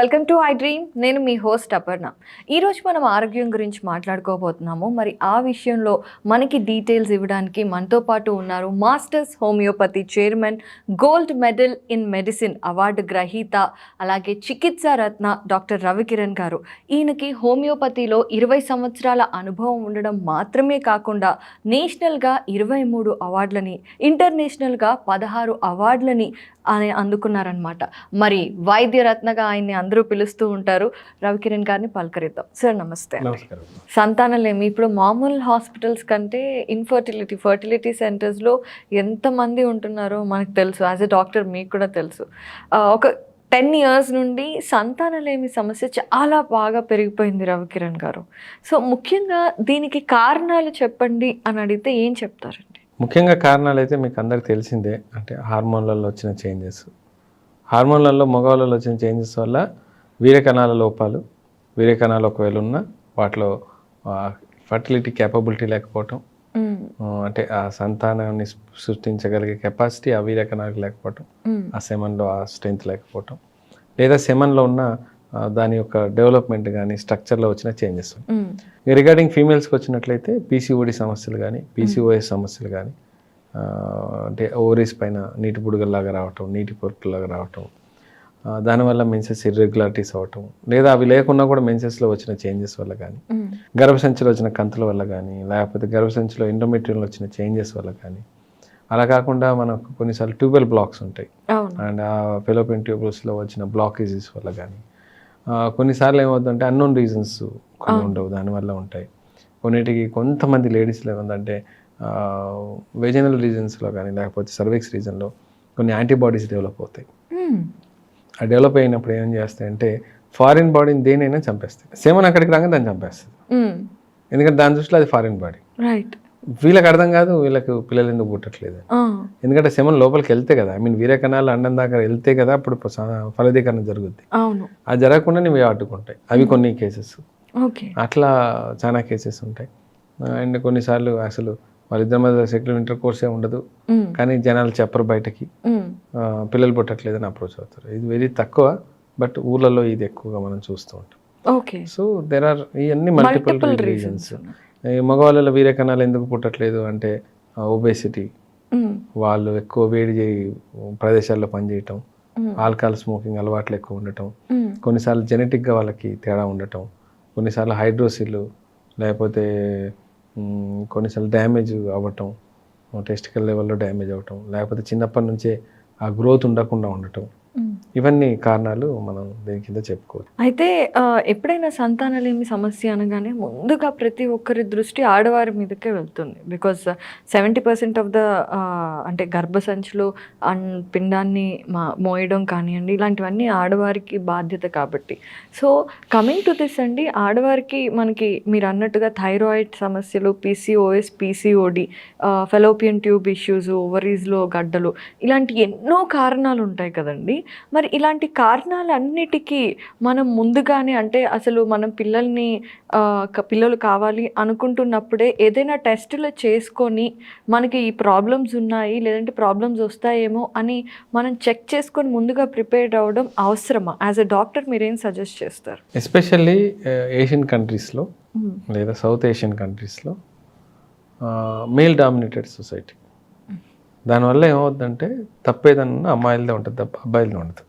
Welcome to I dream. నేను మీ host Aparna. ఈరోజు మనం ఆరోగ్యం గురించి మాట్లాడుకోబోతున్నాము. మరి ఆ విషయంలో మనకి డీటెయిల్స్ ఇవ్వడానికి మనతో పాటు ఉన్నారు masters homeopathy chairman gold medal in medicine award గ్రహీత అలాగే చికిత్సా రత్న డాక్టర్ రవికిరణ్ గారు. ఈయనకి హోమియోపతిలో ఇరవై సంవత్సరాల అనుభవం ఉండడం మాత్రమే కాకుండా నేషనల్గా ఇరవై మూడు అవార్డులని ఇంటర్నేషనల్గా పదహారు అవార్డులని ఆయన అందుకున్నారనమాట మరి వైద్య రత్నగా ఆయన్ని అందరూ పిలుస్తూ ఉంటారు. రవికిరణ్ గారిని పలకరిద్దాం. సార్ నమస్తే సంతానలేమి ఇప్పుడు మామూలు హాస్పిటల్స్ కంటే ఇన్ఫర్టిలిటీ ఫర్టిలిటీ సెంటర్స్లో ఎంతమంది ఉంటున్నారో మనకు తెలుసు. యాజ్ ఎ డాక్టర్ మీకు కూడా తెలుసు. ఒక టెన్ ఇయర్స్ నుండి సంతానలేమి సమస్య చాలా బాగా పెరిగిపోయింది రవికిరణ్ గారు. సో ముఖ్యంగా దీనికి కారణాలు చెప్పండి అని అడిగితే ఏం చెప్తారండి? ముఖ్యంగా కారణాలు అయితే మీకు అందరికి తెలిసిందే అంటే హార్మోన్లలో వచ్చిన చేంజెస్ హార్మోన్లలో మగవాళ్ళలో వచ్చిన చేంజెస్ వల్ల వీరకణాల లోపాలు వీరకణాలు ఒకవేళ ఉన్నా వాటిలో ఫర్టిలిటీ క్యాపబిలిటీ లేకపోవటం అంటే ఆ సంతానాన్ని సృష్టించగలిగే కెపాసిటీ ఆ వీరకణాలకు లేకపోవటం. ఆ సెమన్లో ఆ స్ట్రెంగ్త్ లేకపోవటం లేదా సెమన్లో ఉన్న దాని యొక్క డెవలప్మెంట్ కానీ స్ట్రక్చర్లో వచ్చిన చేంజెస్. రిగార్డింగ్ ఫీమేల్స్కి వచ్చినట్లయితే పీసీఓడి సమస్యలు కానీ పీసీఓఎస్ సమస్యలు కానీ అంటే ఓవరీస్ పైన నీటి బుడగల్లాగా రావటం నీటి పొట్టులాగా రావటం దానివల్ల మెన్సెస్ ఇర్రెగ్యులారిటీస్ అవ్వటం లేదా అవి లేకున్నా కూడా మెన్సెస్లో వచ్చిన చేంజెస్ వల్ల కానీ. గర్భసంచిలో వచ్చిన కంతుల వల్ల కానీ లేకపోతే గర్భసంచిలో ఎండోమెట్రియంలో వచ్చిన చేంజెస్ వల్ల కానీ అలా కాకుండా మనకు కొన్నిసార్లు ట్యూబెల్ బ్లాక్స్ ఉంటాయి అండ్ ఆ ఫెలోపిన్ ట్యూబుల్స్లో వచ్చిన బ్లాకేజెస్ వల్ల కానీ కొన్నిసార్లు ఏమవుతుందంటే అన్నోన్ రీజన్స్ కొన్ని ఉండవు దానివల్ల ఉంటాయి. కొన్నిటికి కొంతమంది లేడీస్లో ఏముందంటే వెజినల్ రీజన్స్లో కానీ లేకపోతే సర్విక్స్ రీజన్లో కొన్ని యాంటీబాడీస్ డెవలప్ అవుతాయి. మ్మ్. ఆ డెవలప్ అయినప్పుడు ఏం చేస్తాయంటే ఫారిన్ బాడీని దేనైనా చంపేస్తాయి. సెమన్ అక్కడికి రాగా దాన్ని చంపేస్తుంది మ్మ్. ఎందుకంటే దాని దృష్టిలో అది ఫారిన్ బాడీ రైట్ వీళ్ళకి అర్థం కాదు వీళ్ళకి పిల్లలు ఎందుకు పుట్టట్లేదు. ఎందుకంటే సెమన్ లోపలికి వెళ్తే కదా ఐ మీన్ వీరకణాలు అండం దాకా వెళ్తే కదా అప్పుడు ఫలదీకరణ జరుగుద్ది. అది జరగకుండా ఇవి అడ్డుకుంటాయి అవి కొన్ని కేసెస్ ఓకే. అట్లా చాలా కేసెస్ ఉంటాయి. అండ్ కొన్నిసార్లు అసలు వాళ్ళిద్దరి మధ్య సెక్యులర్ ఇంటర్ కోర్సే ఉండదు. కానీ జనాలు చెప్పరు బయటకి. పిల్లలు పుట్టట్లేదని అప్రోచ్ అవుతారు. ఇది వెరీ తక్కువ బట్ ఊళ్ళలో ఇది ఎక్కువగా మనం చూస్తూ ఉంటాం. ఓకే. సో దెర్ ఆర్ ఇవన్నీ మల్టిపుల్ రీజన్స్ మగవాళ్ళలో వీరకణాలు ఎందుకు పుట్టట్లేదు అంటే ఒబేసిటీ. వాళ్ళు ఎక్కువ వేడి చేయి ప్రదేశాల్లో పనిచేయటం. ఆల్కహాల్ స్మోకింగ్ అలవాట్లు ఎక్కువ ఉండటం. కొన్నిసార్లు జెనెటిక్గా వాళ్ళకి తేడా ఉండటం కొన్నిసార్లు హైడ్రోసిల్ లేకపోతే కొన్నిసార్లు డ్యామేజ్ అవ్వటం టెస్టికల్ లెవెల్లో డ్యామేజ్ అవ్వటం లేకపోతే చిన్నప్పటి నుంచే ఆ గ్రోత్ ఉండకుండా ఉండటం. ఇవన్నీ కారణాలు మనం దీని కింద చెప్పుకోవచ్చు. అయితే ఎప్పుడైనా సంతానలేమి సమస్య అనగానే ముందుగా ప్రతి ఒక్కరి దృష్టి ఆడవారి మీదకే వెళ్తుంది. Because seventy percent of the అంటే గర్భసంచులు అండ్ పిండాన్ని మా మోయడం కానివ్వండి ఇలాంటివన్నీ ఆడవారికి బాధ్యత కాబట్టి. సో కమింగ్ టు దిస్ అండి ఆడవారికి మనకి మీరు అన్నట్టుగా థైరాయిడ్ సమస్యలు P C O S P C O D fallopian tube issues ఓవరీస్లో గడ్డలు ఇలాంటి ఎన్నో కారణాలు ఉంటాయి కదండి. మరి ఇలాంటి కారణాలన్నిటికీ మనం ముందుగానే అంటే అసలు మనం పిల్లల్ని పిల్లలు కావాలి అనుకుంటున్నప్పుడే ఏదైనా టెస్టులు చేసుకొని మనకి ఈ ప్రాబ్లమ్స్ ఉన్నాయి లేదంటే ప్రాబ్లమ్స్ వస్తాయేమో అని మనం చెక్ చేసుకొని ముందుగా ప్రిపేర్ అవ్వడం అవసరమా? యాజ్ ఎ డాక్టర్ మీరేం సజెస్ట్ చేస్తారు? ఎస్పెషల్లీ ఏషియన్ కంట్రీస్లో లేదా సౌత్ ఏషియన్ కంట్రీస్లో మేల్ డామినేటెడ్ సొసైటీ. దానివల్ల ఏమవుతుందంటే తప్పేదన్నా అమ్మాయిలదే ఉంటుంది తప్ప అబ్బాయిలదే ఉండదు.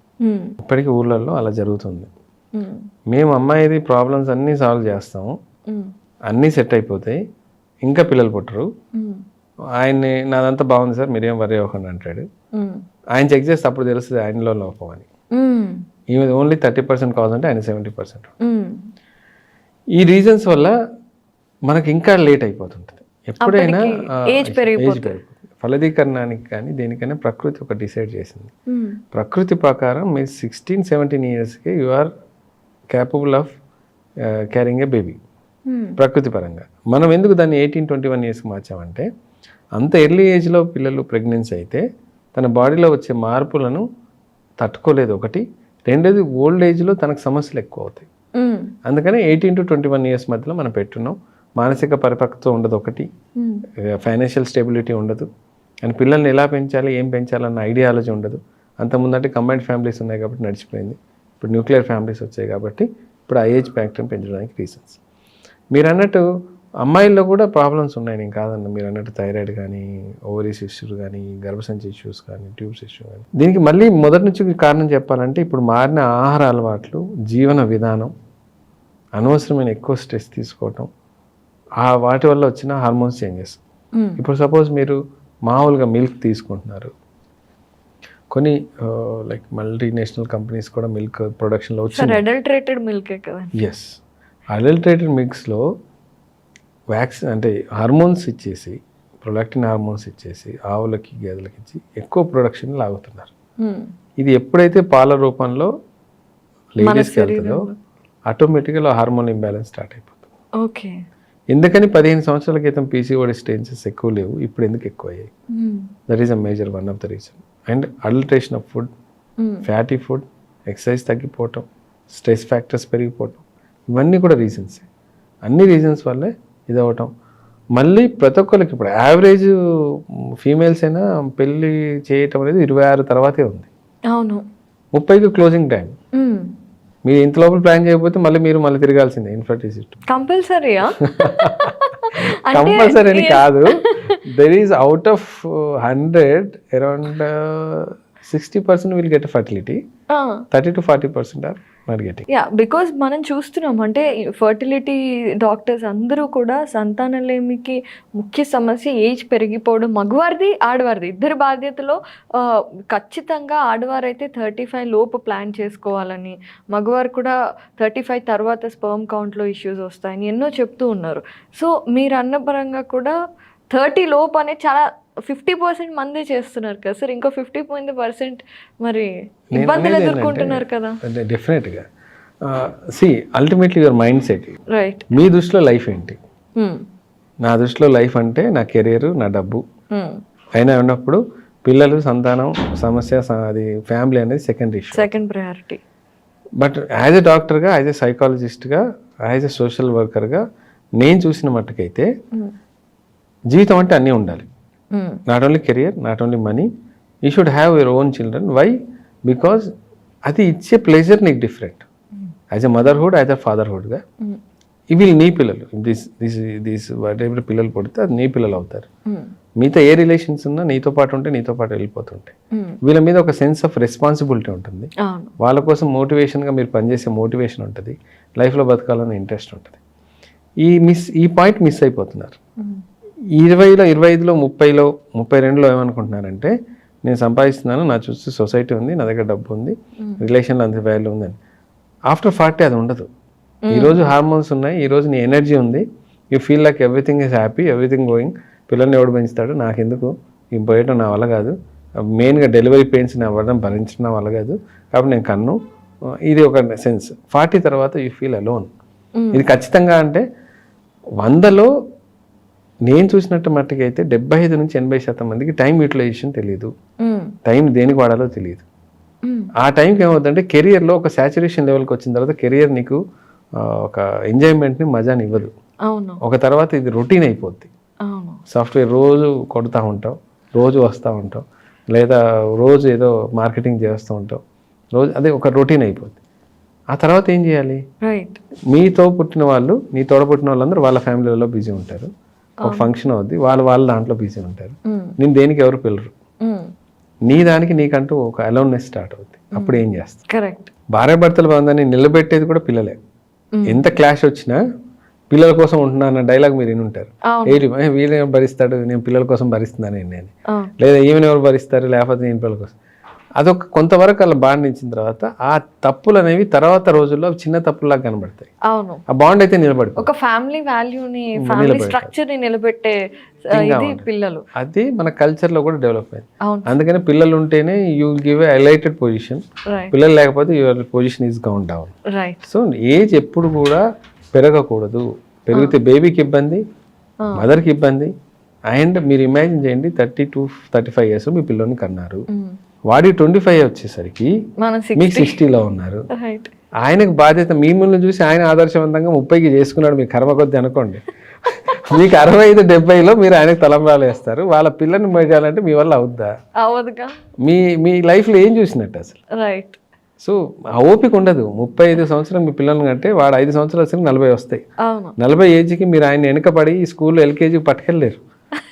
ఇప్పటికీ ఊళ్ళల్లో అలా జరుగుతుంది మ్మ్. మేము అమ్మాయిది ప్రాబ్లమ్స్ అన్నీ సాల్వ్ చేస్తాము. అన్నీ సెట్ అయిపోతాయి ఇంకా పిల్లలు పుట్టరు. ఆయన్ని నాదంతా బాగుంది సార్ మీరేం వరి అవ్వకండి అంటాడు. ఆయన చెక్ చేస్తే అప్పుడు తెలుస్తుంది ఆయనలో లోపం అని. ఈమె ఓన్లీ థర్టీ పర్సెంట్ కాజ్ అంటే ఆయన సెవెంటీ పర్సెంట్. ఈ రీజన్స్ వల్ల మనకి ఇంకా లేట్ అయిపోతుంటుంది ఎప్పుడైనా age పెరిగిపోతుంది. ఫలదీకరణానికి కానీ దేనికైనా ప్రకృతి ఒక డిసైడ్ చేసింది మ్మ్. ప్రకృతి ప్రకారం మీరు సిక్స్టీన్ సెవెంటీన్ ఇయర్స్కి you are capable of carrying a baby. ప్రకృతి పరంగా మనం ఎందుకు దాన్ని ఎయిటీన్ ట్వంటీ వన్ ఇయర్స్కి మార్చామంటే అంత ఎర్లీ ఏజ్లో పిల్లలు ప్రెగ్నెన్సీ అయితే తన బాడీలో వచ్చే మార్పులను తట్టుకోలేదు ఒకటి రెండోది ఓల్డ్ ఏజ్లో తనకు సమస్యలు ఎక్కువ అవుతాయి మ్మ్. అందుకని eighteen to twenty one years మధ్యలో మనం పెట్టున్నాం మానసిక పరిపక్వత ఉండదు ఒకటి. ఫైనాన్షియల్ స్టెబిలిటీ ఉండదు అండ్ పిల్లల్ని ఎలా పెంచాలి ఏం పెంచాలన్న ఐడియాలజీ ఉండదు. అంత ముందంటే కంబైన్డ్ ఫ్యామిలీస్ ఉన్నాయి కాబట్టి నడిచిపోయింది. ఇప్పుడు న్యూక్లియర్ ఫ్యామిలీస్ వచ్చాయి కాబట్టి ఇప్పుడు ఆ ఏజ్ ఫ్యాక్టర్ని పెంచడానికి రీజన్స్ మీరు అన్నట్టు అమ్మాయిల్లో కూడా ప్రాబ్లమ్స్ ఉన్నాయి. నేను కాదన్న మీరు అన్నట్టు థైరాయిడ్ కానీ ఓవరీస్ ఇష్యూస్ కానీ గర్భసంచి ఇష్యూస్ కానీ ట్యూబ్స్ ఇష్యూ కానీ. దీనికి మళ్ళీ మొదటి నుంచి కారణం చెప్పాలంటే ఇప్పుడు మారిన ఆహార అలవాట్లు జీవన విధానం అనవసరమైన ఎక్కువ స్ట్రెస్ తీసుకోవటం ఆ వాటి వల్ల వచ్చిన హార్మోన్స్ చేంజెస్. ఇప్పుడు సపోజ్ మీరు మామూలుగా మిల్క్ తీసుకుంటున్నారు. కొన్ని లైక్ మల్టీనేషనల్ కంపెనీస్ కూడా మిల్క్ ప్రొడక్షన్లో సార్ వచ్చింది. అడల్టరేటెడ్ మిల్కే కదా. ఎస్ అడల్టరేటెడ్ మిక్స్లో వ్యాక్సిన్ అంటే హార్మోన్స్ ఇచ్చేసి ప్రొలాక్టిన్ హార్మోన్స్ ఇచ్చేసి ఆవులకి గేదెలకి ఇచ్చి ఎక్కువ ప్రొడక్షన్ లాగుతున్నారు. మ్మ్. ఇది ఎప్పుడైతే పాల రూపంలో లేడీస్కి వెళ్తుందో. ఆటోమేటిక్గా హార్మోన్ ఇంబ్యాలెన్స్ స్టార్ట్ అయిపోతుంది. ఓకే ఎందుకని పదిహేను సంవత్సరాల క్రితం పీసీఓడి స్టేన్సెస్ ఎక్కువ లేవు ఇప్పుడు ఎందుకు ఎక్కువ అయ్యాయి. That is a major one of the reason and adulteration of food. Fatty food exercise తగ్గిపోవటం stress factors పెరిగిపోవటం ఇవన్నీ కూడా రీజన్స్ అన్ని రీజన్స్ వల్లే ఇది అవ్వటం మళ్ళీ ప్రతి ఒక్కరికి ఇప్పుడు యావరేజ్ ఫీమేల్స్ అయినా పెళ్ళి చేయటం అనేది ఇరవై ఆరు తర్వాతే ఉంది. అవును. ముప్పైకి క్లోజింగ్ టైం. మీరు ఇంత లోపల ప్లాన్ చేయకపోతే మళ్ళీ మీరు మళ్ళీ తిరగాల్సిందే ఇన్ఫర్టిలిటీ కంపల్సరీయా కంపల్సరీ అని కాదు. There is out of hundred around sixty percent will get fertility thirty to forty percent are not yeah because మనం చూస్తున్నాం అంటే ఫర్టిలిటీ డాక్టర్స్ అందరూ కూడా సంతానలేమికి ముఖ్య సమస్య ఏజ్ పెరిగిపోవడం మగవారిది ఆడవారిది. ఇద్దరు బాధ్యతలో ఖచ్చితంగా ఆడవారైతే థర్టీ ఫైవ్ లోపు ప్లాన్ చేసుకోవాలని మగవారు కూడా థర్టీ ఫైవ్ తర్వాత స్పర్మ్ కౌంట్లో ఇష్యూస్ వస్తాయని ఎన్నో చెప్తూ ఉన్నారు. సో మీరు అన్న పరంగా కూడా థర్టీ లోపు అనేది చాలా ఫిఫ్టీ పర్సెంట్ మందే చేస్తున్నారు కదా సార్. ఇంకో ఫిఫ్టీ పర్సెంట్ మరి ఇబ్బందులు ఎదుర్కొంటున్నారు కదా. డెఫినెట్గా see ultimately your mind set right మీ దృష్టిలో లైఫ్ ఏంటి? నా దృష్టిలో లైఫ్ అంటే నా కెరీర్ నా డబ్బు. అయినా ఉన్నప్పుడు పిల్లలు సంతానం సమస్య అది ఫ్యామిలీ అనేది secondary issue second priority but as a డాక్టర్గా యాజ్ ఎ సైకాలజిస్ట్గా యాజ్ ఎ సోషల్ వర్కర్గా నేను చూసిన మట్టుకైతే జీవితం అంటే అన్నీ ఉండాలి. Not only career not only money you should have your own children why because అది ఇచ్చే ప్లెజర్ నీకు different as a motherhood as a ఫాదర్హుడ్గా ఇవి నీ పిల్లలు. దిస్ దిస్ దిస్ వాటెవర్ పిల్లలు పుడితే అది నీ పిల్లలు అవుతారు. మీతో ఏ రిలేషన్స్ ఉన్నా నీతో పాటు ఉంటే నీతో పాటు వెళ్ళిపోతుంటాయి. వీళ్ళ మీద ఒక సెన్స్ ఆఫ్ రెస్పాన్సిబిలిటీ ఉంటుంది. వాళ్ళ కోసం మోటివేషన్గా మీరు పనిచేసే మోటివేషన్ ఉంటుంది. లైఫ్లో బతకాలనే ఇంట్రెస్ట్ ఉంటుంది. ఈ మిస్ ఈ పాయింట్ మిస్ అయిపోతున్నారు. ఇరవైలో ఇరవై ఐదులో ముప్పైలో ముప్పై రెండులో ఏమనుకుంటున్నారంటే నేను సంపాదిస్తున్నాను నా చూస్తే సొసైటీ ఉంది నా దగ్గర డబ్బు ఉంది రిలేషన్లో అంత వాల్యూ ఉందని. ఆఫ్టర్ ఫార్టీ అది ఉండదు. ఈరోజు హార్మోన్స్ ఉన్నాయి ఈరోజు నీ ఎనర్జీ ఉంది you feel like everything is happy everything going పిల్లల్ని ఎవడు పెంచుతాడు నాకెందుకు? ఈ పోయటం నా వల్ల కాదు. మెయిన్గా డెలివరీ పెయిన్స్ నా అవ్వడం భరించడం నా వల్ల కాదు. కాబట్టి నేను కన్ను ఇది ఒక సెన్స్ ఫార్టీ తర్వాత యూ ఫీల్ అలోన్. ఇది ఖచ్చితంగా అంటే వందలో నేను చూసినట్టు మట్టుకైతే డెబ్బై ఐదు నుంచి ఎనభై శాతం మందికి టైం యూటిలైజేషన్ తెలియదు టైం దేనికి వాడాలో తెలియదు ఆ టైంకి ఏమవుతుందంటే కెరియర్లో ఒక సాచురేషన్ లెవెల్కి వచ్చిన తర్వాత కెరియర్ నీకు ఒక ఎంజాయ్మెంట్ని మజాని ఇవ్వదు. ఒక తర్వాత ఇది రొటీన్ అయిపోద్ది. సాఫ్ట్వేర్ రోజు కొడుతూ ఉంటావు రోజు వస్తూ ఉంటావు లేదా రోజు ఏదో మార్కెటింగ్ చేస్తూ ఉంటావు రోజు అదే ఒక రొటీన్ అయిపోద్ది. ఆ తర్వాత ఏం చేయాలి? మీతో పుట్టిన వాళ్ళు నీ తోడ పుట్టిన వాళ్ళందరూ వాళ్ళ ఫ్యామిలీలో బిజీ ఉంటారు. ఒక ఫంక్షన్ అవుద్ది. వాళ్ళు వాళ్ళ దాంట్లో బిజీ ఉంటారు. నేను దేనికి ఎవరు పిల్లరు? నీ దానికి నీకంటూ ఒక అలౌన్నెస్ స్టార్ట్ అవుద్ది. అప్పుడు ఏం చేస్తావు? కరెక్ట్ భార్యాభర్తల బంధాన్ని నిలబెట్టేది కూడా పిల్లలే. ఎంత క్లాష్ వచ్చినా పిల్లల కోసం ఉంటున్నా అన్న డైలాగ్ మీరు విని ఉంటారు అవును ఏంటి ఏ, వీళ్ళేం భరిస్తాడు? నేను పిల్లల కోసం భరిస్తున్నాను నేను. లేదా ఈమెను ఎవరు భరిస్తారు? లేకపోతే నేను పిల్లల కోసం. అదొక కొంతవరకు అలా బాండ్ ఇచ్చిన తర్వాత ఆ తప్పులు అనేవి తర్వాత రోజుల్లో చిన్న తప్పుల్లాగా కనబడతాయి. అవును. ఆ బాండ్ అయితే నిలబడిపోతుంది ఒక ఫ్యామిలీ వాల్యూని ఫ్యామిలీ స్ట్రక్చర్ని నిలబెట్టే పిల్లలు. అది మన కల్చర్లో కూడా డెవలప్ అయింది. అందుకని పిల్లలు ఉంటేనే you give a highlighted position. పిల్లలు లేకపోతే your position is count down. Right so age ఎప్పుడు కూడా పెరగకూడదు. పెరిగితే బేబీకి ఇబ్బంది మదర్కి ఇబ్బంది అండ్ మీరు ఇమాజిన్ చేయండి thirty to thirty five years మీ పిల్లల్ని కన్నారు. వాడి ట్వంటీ ఫైవ్ వచ్చేసరికి మీకు సిక్స్టీలో ఉన్నారు. ఆయనకు బాధ్యత మిమ్మల్ని చూసి ఆయన ఆదర్శవంతంగా ముప్పైకి చేసుకున్నాడు మీ కర్మ కొద్ది అనుకోండి. మీకు అరవై ఐదు డెబ్బైలో మీరు ఆయనకు తలంబ్రాలు వేస్తారు. వాళ్ళ పిల్లల్ని మోయాలంటే మీ వల్ల అవుద్దా? మీ మీ లైఫ్లో ఏం చూసినట్టు అసలు? రైట్ సో ఆ ఓపిక ఉండదు. ముప్పై ఐదు సంవత్సరం మీ పిల్లల్ని కంటే వాడు ఐదు సంవత్సరాలు వచ్చి నలభై వస్తాయి. నలభై ఏజ్కి మీరు ఆయన వెనకబడి ఈ స్కూల్లో ఎల్కేజీ పట్టుకెళ్ళలేరు.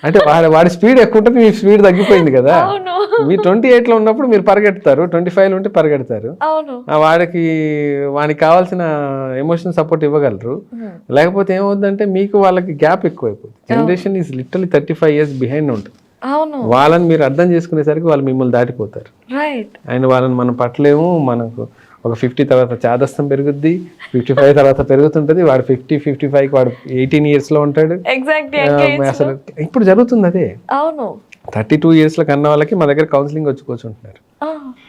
అంటే వాడి వాడి స్పీడ్ ఎక్కువ ఉంటుంది మీ స్పీడ్ తగ్గిపోయింది కదా. మీరు ట్వంటీ ఎయిట్లో ఉన్నప్పుడు మీరు పరిగెడతారు ట్వంటీ ఫైవ్లో ఉంటే పరిగెడతారు వాడికి వానికి కావాల్సిన ఎమోషనల్ సపోర్ట్ ఇవ్వగలరు. లేకపోతే ఏమవుతుందంటే మీకు వాళ్ళకి గ్యాప్ ఎక్కువైపోతుంది. Generation is literally thirty five years behind ఉంటుంది. అవును. వాళ్ళని మీరు అర్థం చేసుకునేసరికి వాళ్ళు మిమ్మల్ని దాటిపోతారు. రైట్. అండ్ వాళ్ళని మనం పట్టలేము మనకు ఒక ఫిఫ్టీ తర్వాత చాదస్తం పెరుగుద్ది ఫిఫ్టీ ఫైవ్ తర్వాత పెరుగుతుంటుంది వాడు ఫిఫ్టీ ఫిఫ్టీ ఫైవ్ వాడు ఎయిటీన్ ఇయర్స్లో ఉంటాడు. ఎగ్జాక్ట్ ఆ, అసలు ఇప్పుడు జరుగుతుంది అదే. అవును. థర్టీ టూ ఇయర్స్లో కన్న వాళ్ళకి మా దగ్గర కౌన్సిలింగ్ వచ్చి కూర్చుంటున్నారు.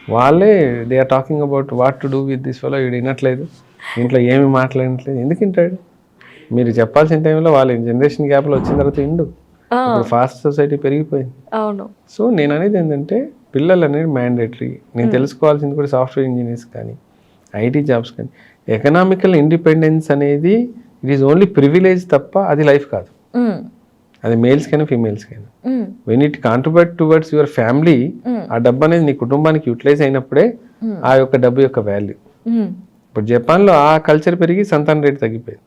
వాళ్ళే they are talking about what to do with this వల్ల వీడు వినట్లేదు. ఇంట్లో ఏమి మాట్లాడట్లేదు. ఎందుకు వింటాడు? మీరు చెప్పాల్సిన టైంలో వాళ్ళ జనరేషన్ గ్యాప్లో వచ్చిన తర్వాత ఇండు ఇప్పుడు ఫాస్ట్ సొసైటీ పెరిగిపోయింది. అవును. సో నేను అనేది ఏంటంటే పిల్లలు అనేది మ్యాండేటరీ నేను తెలుసుకోవాల్సింది కూడా సాఫ్ట్వేర్ ఇంజనీర్స్ కానీ ఐటీ జాబ్స్ కానీ ఎకనామికల్ ఇండిపెండెన్స్ అనేది ఇట్ ఈస్ ఓన్లీ ప్రివిలేజ్ తప్ప అది లైఫ్ కాదు. ఉమ్, అది మేల్స్ కైనా ఫీమేల్స్ కైనా. When it contribute towards your family ఆ డబ్బు అనేది నీ కుటుంబానికి యూటిలైజ్ అయినప్పుడే Hmm. ఆ యొక్క డబ్బు యొక్క వాల్యూ ఇప్పుడు జపాన్లో ఆ కల్చర్ పెరిగి సంతాన రేటు తగ్గిపోయింది.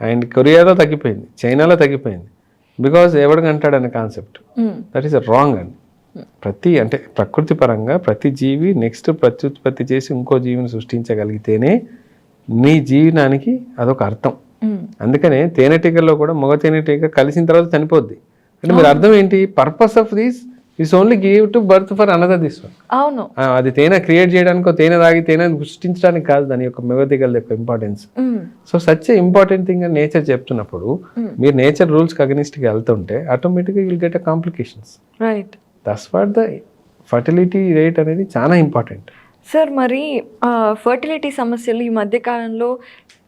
అండ్ కొరియాలో తగ్గిపోయింది. చైనాలో తగ్గిపోయింది. బికాజ్ ఎవడికంటాడు అనే కాన్సెప్ట్ దట్ ఈస్ రాంగ్ అండి. ప్రతి అంటే ప్రకృతి పరంగా ప్రతి జీవి నెక్స్ట్ ప్రత్యుత్పత్తి చేసి ఇంకో జీవిని సృష్టించగలిగితేనే నీ జీవనానికి అదొక అర్థం. అందుకనే తేనెటీగల్లో కూడా మగ తేనెటీగ కలిసిన తర్వాత చనిపోద్ది. అంటే మీరు అర్థం ఏంటి? Purpose of this is only give to birth for another this one అవును. అది తేనె క్రియేట్ చేయడానికో తేనె తాగి తేనె సృష్టించడానికి కాదు దాని యొక్క మెగతిగల యొక్క importance so such important thing అని నేచర్ చెప్తున్నప్పుడు. మీరు నేచర్ రూల్స్కి అగనిస్ట్గా వెళ్తుంటే ఆటోమేటిక్గా will get a complications right thus what the fertility rate అనేది చాలా ఇంపార్టెంట్ సార్ మరి ఫర్టిలిటీ సమస్యలు ఈ మధ్యకాలంలో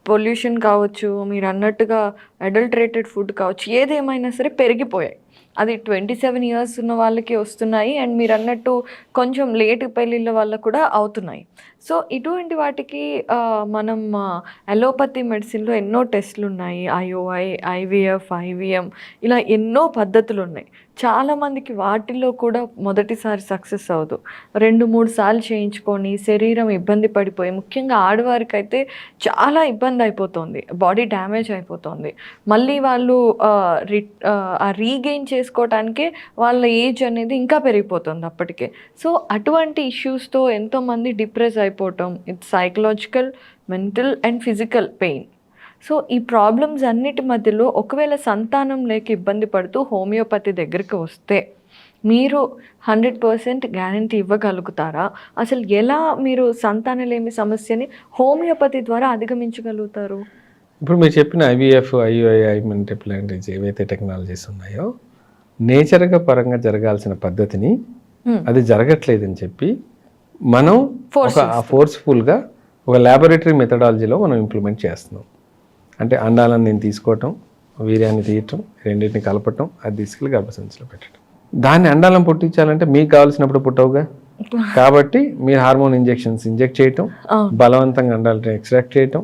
పొల్యూషన్ కావచ్చు మీరు అన్నట్టుగా అడల్టరేటెడ్ ఫుడ్ కావచ్చు ఏదేమైనా సరే పెరిగిపోయాయి. అది ట్వంటీ సెవెన్ ఇయర్స్ ఉన్న వాళ్ళకి వస్తున్నాయి అండ్ మీరు అన్నట్టు కొంచెం లేట్ పెళ్ళిళ్ళ వల్ల కూడా అవుతున్నాయి. సో ఇటువంటి వాటికి మనం అలోపతి మెడిసిన్లో ఎన్నో టెస్ట్లు ఉన్నాయి ఐఓఐ ఐవిఎఫ్ ఐవిఎం ఇలా ఎన్నో పద్ధతులు ఉన్నాయి. చాలామందికి వాటిల్లో కూడా మొదటిసారి సక్సెస్ అవ్వదు. రెండు మూడు సార్లు చేయించుకొని శరీరం ఇబ్బంది పడిపోయి ముఖ్యంగా ఆడవారికి అయితే చాలా ఇబ్బంది అయిపోతుంది. బాడీ డ్యామేజ్ అయిపోతుంది. మళ్ళీ వాళ్ళు ఆ, రి రీగెయిన్ చేసుకోవటానికే వాళ్ళ ఏజ్ అనేది ఇంకా పెరిగిపోతుంది అప్పటికే. సో అటువంటి ఇష్యూస్తో ఎంతోమంది డిప్రెస్ అయిపోవటం it's psychological mental and physical pain. So ఈ ప్రాబ్లమ్స్ అన్నిటి మధ్యలో ఒకవేళ సంతానం లేక ఇబ్బంది పడుతూ హోమియోపతి దగ్గరికి వస్తే మీరు హండ్రెడ్ పర్సెంట్ గ్యారంటీ ఇవ్వగలుగుతారా? అసలు ఎలా మీరు సంతానలేమి సమస్యని హోమియోపతి ద్వారా అధిగమించగలుగుతారు? ఇప్పుడు మీరు చెప్పిన ఐవీఎఫ్ ఐయుఐ ఏవైతే టెక్నాలజీస్ ఉన్నాయో నేచర్గా పరంగా జరగాల్సిన పద్ధతిని Hmm. అది జరగట్లేదని చెప్పి మనం ఫోర్స్ఫుల్గా ఒక ల్యాబొరేటరీ మెథడాలజీలో మనం ఇంప్లిమెంట్ చేస్తున్నాం. అంటే అండాలను నేను తీసుకోవటం వీర్యాన్ని తీయటం రెండింటిని కలపటం అది తీసుకెళ్ళి గర్భసంచిలో పెట్టడం దాన్ని అండాలను పుట్టించాలంటే మీకు కావాల్సినప్పుడు పుట్టవుగా? కాబట్టి మీరు హార్మోన్ ఇంజెక్షన్స్ ఇంజెక్ట్ చేయటం బలవంతంగా అండాలని ఎక్స్ట్రాక్ట్ చేయటం.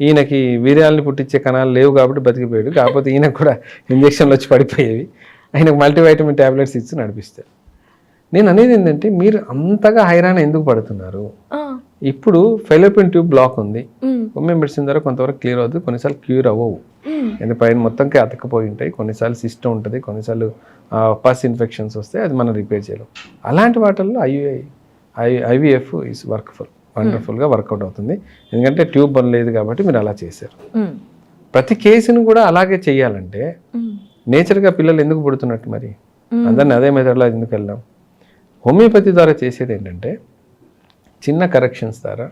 ఈయనకి వీర్యాలని పుట్టించే కణాలు లేవు కాబట్టి బతికిపోయాడు. కాకపోతే ఈయనకు కూడా ఇంజక్షన్లు వచ్చి పడిపోయేవి. ఆయనకు మల్టీవైటమిన్ ట్యాబ్లెట్స్ ఇచ్చి నడిపిస్తారు. నేను అనేది ఏంటంటే మీరు అంతగా హైరాణ ఎందుకు పడుతున్నారు? ఇప్పుడు ఫెలోపిన్ ట్యూబ్ బ్లాక్ ఉంది. హోమియో మెడిసిన్ ద్వారా కొంతవరకు క్లియర్ అవుతుంది. కొన్నిసార్లు క్యూర్ అవ్వవు. ఎందుకంటే పైన మొత్తంకి అతకపోయి ఉంటాయి. కొన్నిసార్లు సిస్టమ్ ఉంటుంది. కొన్నిసార్లు పస్ ఇన్ఫెక్షన్స్ వస్తే అది మనం రిపేర్ చేయలేం. అలాంటి వాటిల్లో IUI I IVF is workful వండర్ఫుల్గా work out అవుతుంది. ఎందుకంటే ట్యూబ్ లేదు కాబట్టి మీరు అలా చేశారు. ప్రతి కేసును కూడా అలాగే చేయాలంటే నేచర్గా పిల్లలు ఎందుకు పుడుతున్నట్టు మరి. అందరిని అదే మెథడ్లో ఎందుకు వెళ్దాం? హోమియోపతి ద్వారా చేసేది ఏంటంటే చిన్న కరెక్షన్స్ ద్వారా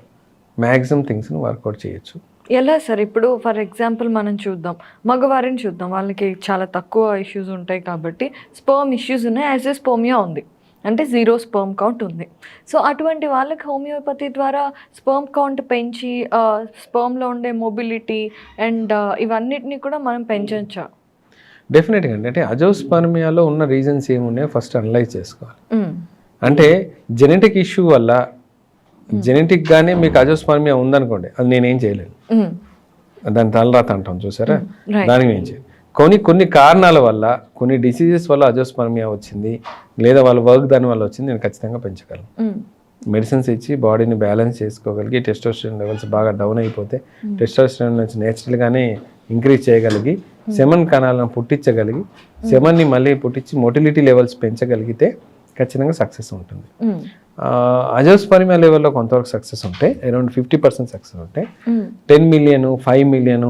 మ్యాక్సిమం థింగ్స్ని వర్కౌట్ చేయొచ్చు. ఎలా సార్? ఇప్పుడు ఫర్ ఎగ్జాంపుల్ మనం చూద్దాం. మగవారిని చూద్దాం. వాళ్ళకి చాలా తక్కువ ఇష్యూస్ ఉంటాయి కాబట్టి స్పర్మ్ ఇష్యూస్ ఉన్నాయి. యాజ్ ఎ స్పోమియా ఉంది. అంటే జీరో స్పర్మ్ కౌంట్ ఉంది. సో అటువంటి వాళ్ళకి హోమియోపతి ద్వారా స్పర్మ్ కౌంట్ పెంచి స్పర్మ్లో ఉండే మొబిలిటీ అండ్ ఇవన్నిటిని కూడా మనం పెంచవచ్చా డెఫినెట్గా అండి. అంటే అజోస్పర్మియాలో ఉన్న రీజన్స్ ఏమున్నాయో ఫస్ట్ అనలైజ్ చేసుకోవాలి. అంటే జెనెటిక్ ఇష్యూ వల్ల జెనెటిక్గానే మీకు అజోస్పర్మియా ఉందనుకోండి అది నేనేం చేయలేను. దాని తలరాత అంటాం చూసారా? దానికి నేను చేయను కొన్ని కొన్ని కారణాల వల్ల కొన్ని డిసీజెస్ వల్ల అజోస్పర్మియా వచ్చింది లేదా వాళ్ళ వర్క్ దాని వల్ల వచ్చింది నేను ఖచ్చితంగా పెంచగలను. మెడిసిన్స్ ఇచ్చి బాడీని బ్యాలెన్స్ చేసుకోగలిగి టెస్టోస్టెరాన్ లెవెల్స్ బాగా డౌన్ అయిపోతే టెస్టోస్టెరాన్ నుంచి నేచురల్గానే ఇంక్రీజ్ చేయగలిగి సెమన్ కణాలను పుట్టించగలిగి సెమన్ని మళ్ళీ పుట్టించి మొటిలిటీ లెవెల్స్ పెంచగలిగితే ఖచ్చితంగా సక్సెస్ ఉంటుంది. అజోస్పర్మియా లెవెల్లో కొంతవరకు సక్సెస్ ఉంటే అరౌండ్ ఫిఫ్టీ పర్సెంట్ సక్సెస్ ఉంటే మ్మ్. Ten million five million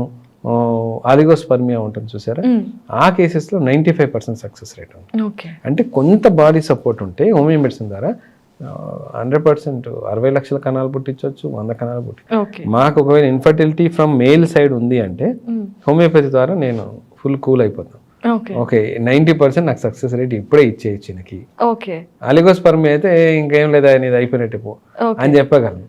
oligospermia ఉంటుంది చూసారా. ఆ కేసెస్లో ninety five percent success rate ఉంది అంటే కొంత బాడీ సపోర్ట్ ఉంటే హోమియో మెడిసిన్ ద్వారా హండ్రెడ్ పర్సెంట్ అరవై లక్షల కణాలు పుట్టించవచ్చు వంద కణాలు పుట్టి ఓకే మాకు ఒకవేళ ఇన్ఫర్టిలిటీ ఫ్రమ్ మేల్ సైడ్ ఉంది అంటే. హోమియోపతి ద్వారా నేను ఫుల్ కూల్ అయిపోతాను ఓకే. ఓకే నైంటీ పర్సెంట్ నాకు సక్సెస్ రేట్ ఇప్పుడే ఇచ్చేయచ్చు నాకు ఓకే. అలిగోస్పర్మి అయితే ఇంకేం లేదా నీది అయిపోయినట్టు పో అని చెప్పగలను.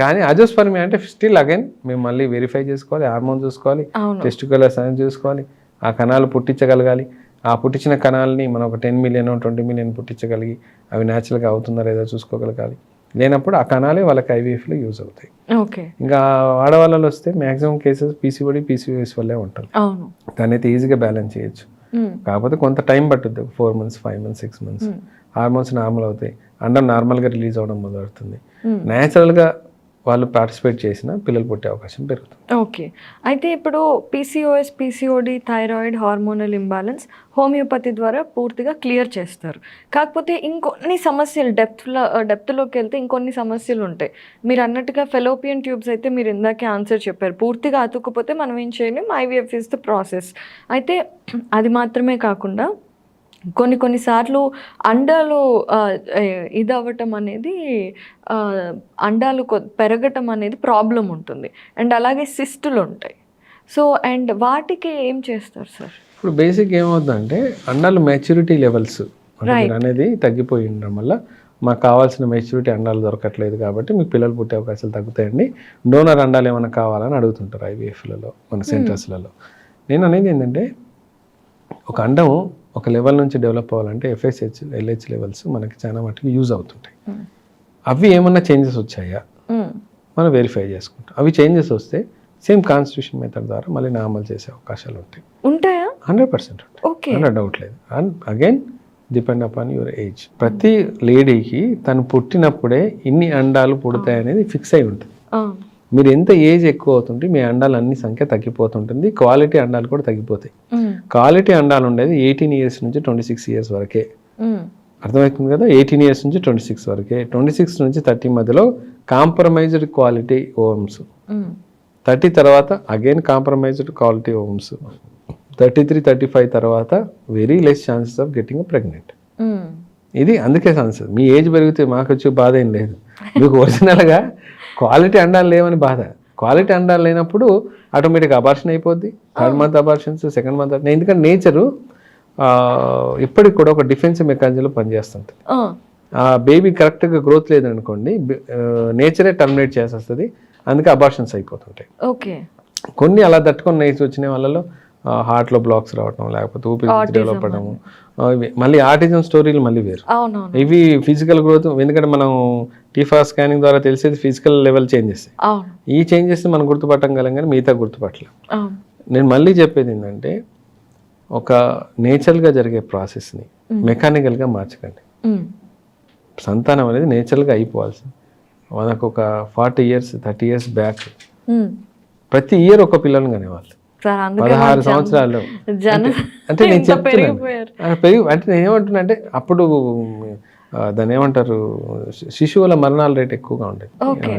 కానీ అజోస్పర్మి అంటే స్టిల్ అగైన్ మేము మళ్ళీ వెరిఫై చేసుకోవాలి హార్మోన్ చూసుకోవాలి టెస్టికులర్ సైన్స్ చూసుకోవాలి ఆ కణాలు పుట్టించగలగాలి. ఆ పుట్టించిన కణాలని మనం ఒక టెన్ మిలియన్ ట్వంటీ మిలియన్ పుట్టించగలిగి అవి న్యాచురల్గా అవుతుందా లేదో చూసుకోగలగాలి. లేనప్పుడు ఆ కణాలే వాళ్ళకి ఐవీఎఫ్లో యూజ్ అవుతాయి. ఓకే. ఇంకా ఆడవాళ్ళలో వస్తే మ్యాక్సిమం కేసెస్ పీసీఓడి పీసీఓఎస్ వల్లే ఉంటారు అవును. దాన్ని అయితే ఈజీగా బ్యాలెన్స్ చేయొచ్చు. కాకపోతే కొంత టైం పట్టుద్ది. Four months five months six months. Hormones normal అవుతాయి. అండం నార్మల్గా రిలీజ్ అవ్వడం మొదలవుతుంది. న్యాచురల్గా వాళ్ళు పార్టిసిపేట్ చేసిన పిల్లలు పుట్టే అవకాశం పెరుగుతుంది. ఓకే. అయితే ఇప్పుడు PCOS PCOD thyroid hormonal imbalance homeopathy ద్వారా పూర్తిగా క్లియర్ చేస్తారు. కాకపోతే ఇంకొన్ని సమస్యలు డెప్త్లో డెప్త్లోకి వెళ్తే ఇంకొన్ని సమస్యలు ఉంటాయి. మీరు అన్నట్టుగా ఫెలోపియన్ ట్యూబ్స్ అయితే మీరు ఇందాకే ఆన్సర్ చెప్పారు. పూర్తిగా అతుక్కుపోతే మనం ఏం చేయలేం? ఐవీఎఫ్ ఇస్ ద ప్రాసెస్ అయితే అది మాత్రమే కాకుండా కొన్ని కొన్నిసార్లు అండాలు ఇది అవ్వటం అనేది అండాలు పెరగటం అనేది ప్రాబ్లం ఉంటుంది. అండ్ అలాగే సిస్టులు ఉంటాయి. సో అండ్ వాటికి ఏం చేస్తారు సార్? ఇప్పుడు బేసిక్ ఏమవుతుందంటే అండాలు మెచ్యూరిటీ లెవెల్స్ అనేది తగ్గిపోయి ఉండడం వల్ల మాకు కావాల్సిన మెచ్యూరిటీ అండాలు దొరకట్లేదు కాబట్టి మీకు పిల్లలు పుట్టే అవకాశాలు తగ్గుతాయండి. డోనర్ అండాలు ఏమైనా కావాలని అడుగుతుంటారు ఐవీఎఫ్లలో మన సెంటర్స్లలో. నేను అనేది ఏంటంటే ఒక అండం ఒక లెవెల్ నుంచి డెవలప్ అవ్వాలంటే ఎఫ్ఎస్హెచ్ ఎల్హెచ్ లెవెల్స్ మనకి చాలా మటుకు యూజ్ అవుతుంటాయి. అవి ఏమన్నా చేంజెస్ వచ్చాయా? మ్మ్. మనం వెరిఫై చేసుకుంటాం. అవి చేంజెస్ వస్తే సేమ్ కాన్స్టిట్యూషన్ మెథడ్ ద్వారా మళ్ళీ నార్మల్ చేసే అవకాశాలు ఉంటాయి. ఉంటాయా? హండ్రెడ్ పర్సెంట్ ఉంటాయి. ఓకే. అన్న డౌట్ లేదు. And again depend upon your age. ప్రతి లేడీకి తను పుట్టినప్పుడే ఇన్ని అండాలు పుడతాయి అనేది ఫిక్స్ అయి ఉంటుంది. మీరు ఎంత ఏజ్ ఎక్కువ అవుతుంటే మీ అండాలు అన్ని సంఖ్య తగ్గిపోతుంటుంది. క్వాలిటీ అండాలు కూడా తగ్గిపోతాయి. మ్మ్. క్వాలిటీ అండాలు ఉండేది ఎయిటీన్ ఇయర్స్ నుంచి ట్వంటీ సిక్స్ ఇయర్స్ వరకే. అర్థమవుతుంది కదా? ఎయిటీన్ ఇయర్స్ నుంచి ట్వంటీ సిక్స్ వరకే. ట్వంటీ సిక్స్ నుంచి థర్టీ మధ్యలో కాంప్రమైజ్డ్ క్వాలిటీ ఓమ్స్. థర్టీ తర్వాత అగైన్ కాంప్రమైజ్డ్ క్వాలిటీ ఓమ్స్. థర్టీ త్రీ థర్టీ ఫైవ్ తర్వాత very less chances of getting pregnant. ఇది అందుకే ఛాన్సెస్. మీ ఏజ్ పెరిగితే మాకు వచ్చే బాధ ఏం లేదు. మీకు ఒరిజినల్గా క్వాలిటీ అండాలు లేవని బాధ. క్వాలిటీ అండాలు లేనప్పుడు ఆటోమేటిక్ అబార్షన్ అయిపోద్ది. Third month abortions second month ఎందుకంటే నేచరు ఇప్పటికి కూడా ఒక డిఫెన్సివ్ మెకానిజంలో పనిచేస్తుంటుంది. ఆ, ఆ బేబీ కరెక్ట్గా గ్రోత్ లేదనుకోండి నేచరే టర్మినేట్ చేసేస్తుంది. అందుకే అబార్షన్స్ అయిపోతుంటాయి. ఓకే. కొన్ని అలా తట్టుకొని నేచర్ వచ్చిన వాళ్ళలో హార్ట్లో బ్లాక్స్ రావటం లేకపోతే ఊపిరి డెవలప్ ఇవి మళ్ళీ ఆర్టిజం స్టోరీలు మళ్ళీ వేరు. ఇవి ఫిజికల్ గ్రోత్ ఎందుకంటే మనం టీఫా స్కానింగ్ ద్వారా తెలిసేది ఫిజికల్ లెవెల్ చేంజెస్ ఈ చేంజెస్ మనం గుర్తుపట్టగలం కానీ మిగతా గుర్తుపట్టలేం. నేను మళ్ళీ చెప్పేది ఏంటంటే ఒక నేచురల్గా జరిగే ప్రాసెస్ని మెకానికల్గా మార్చకండి. సంతానం అనేది నేచురల్గా అయిపోవాల్సింది. మనకు ఒక forty years thirty years back. ప్రతి ఇయర్ ఒక పిల్లల్ని కనేవాళ్ళు. సార్ పదహారు సంవత్సరాలు. జన అంటే నేను చెప్తున్నాను. పెరిగి అంటే నేను ఏమంటున్నా అంటే అప్పుడు ఆ, దాన్ని ఏమంటారు శిశువుల మరణాల రేట్ ఎక్కువగా ఉండేది.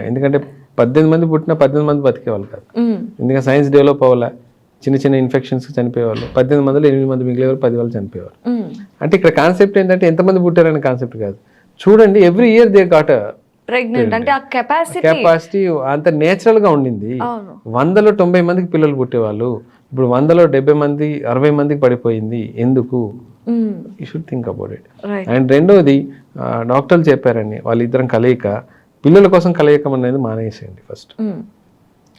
ఎందుకంటే పద్దెనిమిది మంది పుట్టిన పద్దెనిమిది మంది బతికేవాళ్ళు కాదు. ఎందుకంటే సైన్స్ డెవలప్ అవ్వాలా చిన్న చిన్న ఇన్ఫెక్షన్స్ చనిపోయేవాళ్ళు పద్దెనిమిది మందిలో ఎనిమిది మంది మిగిలేవారు పది వాళ్ళు చనిపోయేవారు. అంటే ఇక్కడ కాన్సెప్ట్ ఏంటంటే ఎంతమంది పుట్టారనే కాన్సెప్ట్ కాదు. చూడండి every year they got pregnant. అంటే ఆ కెపాసిటీ కెపాసిటీ అంత నేచురల్గా ఉండింది. వందలో తొంభై మందికి పిల్లలు పుట్టేవాళ్ళు. ఇప్పుడు వందలో డెబ్బై మంది అరవై మందికి పడిపోయింది. ఎందుకు? You should think about it and రెండోది డాక్టర్లు చెప్పారని వాళ్ళిద్దరం కలయిక. పిల్లల కోసం కలయికం అనేది మానేసేయండి ఫస్ట్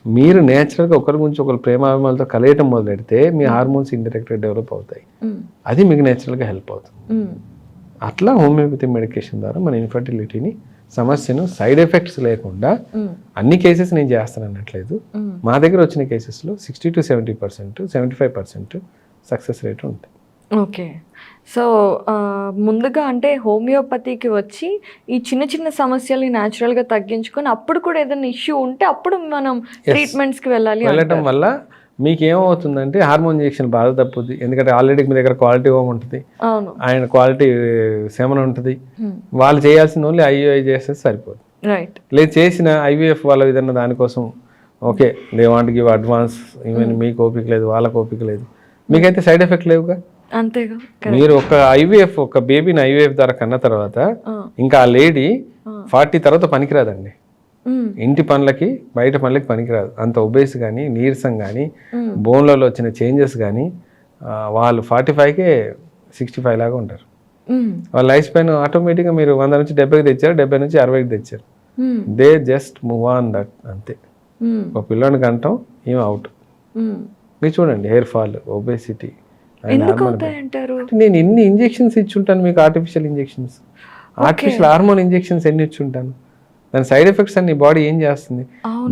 మీరు నేచురల్గా ఒకరి గురించి ఒకరు ప్రేమాభిమానాలతో కలయటం మొదలెడితే మీ హార్మోన్స్ ఇండైరెక్ట్గా డెవలప్ అవుతాయి. అది మీకు నేచురల్గా హెల్ప్ అవుతుంది. అట్లా హోమియోపతి మెడికేషన్ ద్వారా మన ఇన్ఫర్టిలిటీని సమస్యను సైడ్ ఎఫెక్ట్స్ లేకుండా అన్ని కేసెస్ నేను చేస్తాను అనట్లేదు మా దగ్గర వచ్చిన కేసెస్లో sixty to seventy percent seventy five percent success rate ఉంటుంది ఓకే. సో ముందుగా అంటే హోమియోపతికి వచ్చి ఈ చిన్న చిన్న సమస్యల్ని న్యాచురల్గా తగ్గించుకొని అప్పుడు కూడా ఏదైనా ఇష్యూ ఉంటే అప్పుడు మనం ట్రీట్మెంట్స్కి వెళ్ళాలి వెళ్ళటం వల్ల మీకు ఏమవుతుందంటే హార్మోన్ ఇంజెక్షన్ బాధ తప్పుద్ది. ఎందుకంటే ఆల్రెడీ మీ దగ్గర క్వాలిటీ హోమ్ ఉంటుంది. ఆయన క్వాలిటీ సెమన్ ఉంటుంది. వాళ్ళు చేయాల్సిన ఓన్లీ ఐయుఐ చేస్తే సరిపోదు రైట్. లేదు చేసిన ఐవీఎఫ్ వాళ్ళ విధంగా దానికోసం okay they want give advance even మీకు ఓపిక లేదు వాళ్ళకి ఓపిక లేదు. మీకైతే సైడ్ ఎఫెక్ట్ లేవుగా? అంతేగా మీరు ఒక ఐవీఎఫ్ ఒక బేబీని ఐవీఎఫ్ ద్వారా కన్న తర్వాత ఇంకా ఆ లేడీ ఫార్టీ తర్వాత పనికిరాదండి. ఇంటి పనులకి బయట పనులకి పనికిరాదు. అంత ఒబేస్ కానీ నీరసం కానీ. బోన్లలో వచ్చిన చేంజెస్ కానీ వాళ్ళు ఫార్టీ ఫైవ్కే సిక్స్టీ ఫైవ్ లాగా ఉంటారు. వాళ్ళ లైఫ్ స్పాన్ ఆటోమేటిక్గా మీరు వంద నుంచి డెబ్బైకి తెచ్చారు డెబ్బై నుంచి అరవైకి తెచ్చారు. They just move on that అంతే. ఒక పిల్లోనికి అంటాం ఏం అవుట్. మీరు చూడండి హెయిర్ ఫాల్ ఒబేసిటీ నేను ఎన్ని ఇంజెక్షన్స్ ఇచ్చుంటాను మీకు artificial injections artificial hormone injections ఎన్ని ఇచ్చుంటాను దాని సైడ్ ఎఫెక్ట్స్ అన్ని బాడీ ఏం చేస్తుంది?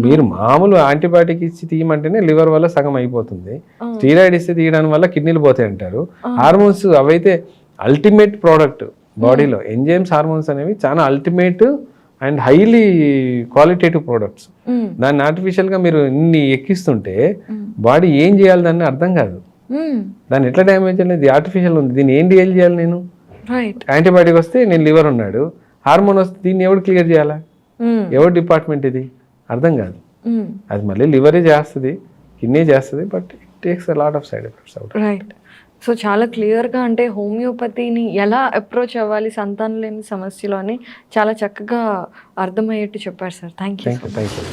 మీరు మామూలు యాంటీబయాటిక్ ఇచ్చి తీయమంటేనే లివర్ వల్ల సగం అయిపోతుంది. స్టీరాయిడ్ ఇస్తే తీయడం వల్ల కిడ్నీలు పోతాయి అంటారు. హార్మోన్స్ అవైతే అల్టిమేట్ ప్రోడక్ట్ బాడీలో ఎంజైమ్స్ హార్మోన్స్ అనేవి చాలా ultimate and highly qualitative products. దాన్ని ఆర్టిఫిషియల్గా మీరు ఇన్ని ఎక్కిస్తుంటే. బాడీ ఏం చేయాలి దాన్ని అర్థం కాదు. దాన్ని ఎట్లా డ్యామేజ్ అనేది ఆర్టిఫిషియల్ ఉంది. దీన్ని ఏం డీల్ చేయాలి నేను? యాంటీబయాటిక్ వస్తే నేను లివర్ ఉన్నాడు. హార్మోన్ వస్తే దీన్ని ఎవడు క్లియర్ చేయాలా. ఎవరు డిపార్ట్మెంట్ ఇది? అర్థం కాదు. మ్మ్. అది మళ్ళీ లివరే చేస్తుంది కిడ్నీ చేస్తుంది but it takes a lot of side effects out. Right so చాలా క్లియర్గా అంటే హోమియోపతిని ఎలా అప్రోచ్ అవ్వాలి సంతానం లేని సమస్యలో అని చాలా చక్కగా అర్థమయ్యేట్టు చెప్పారు sir. Thank you thank you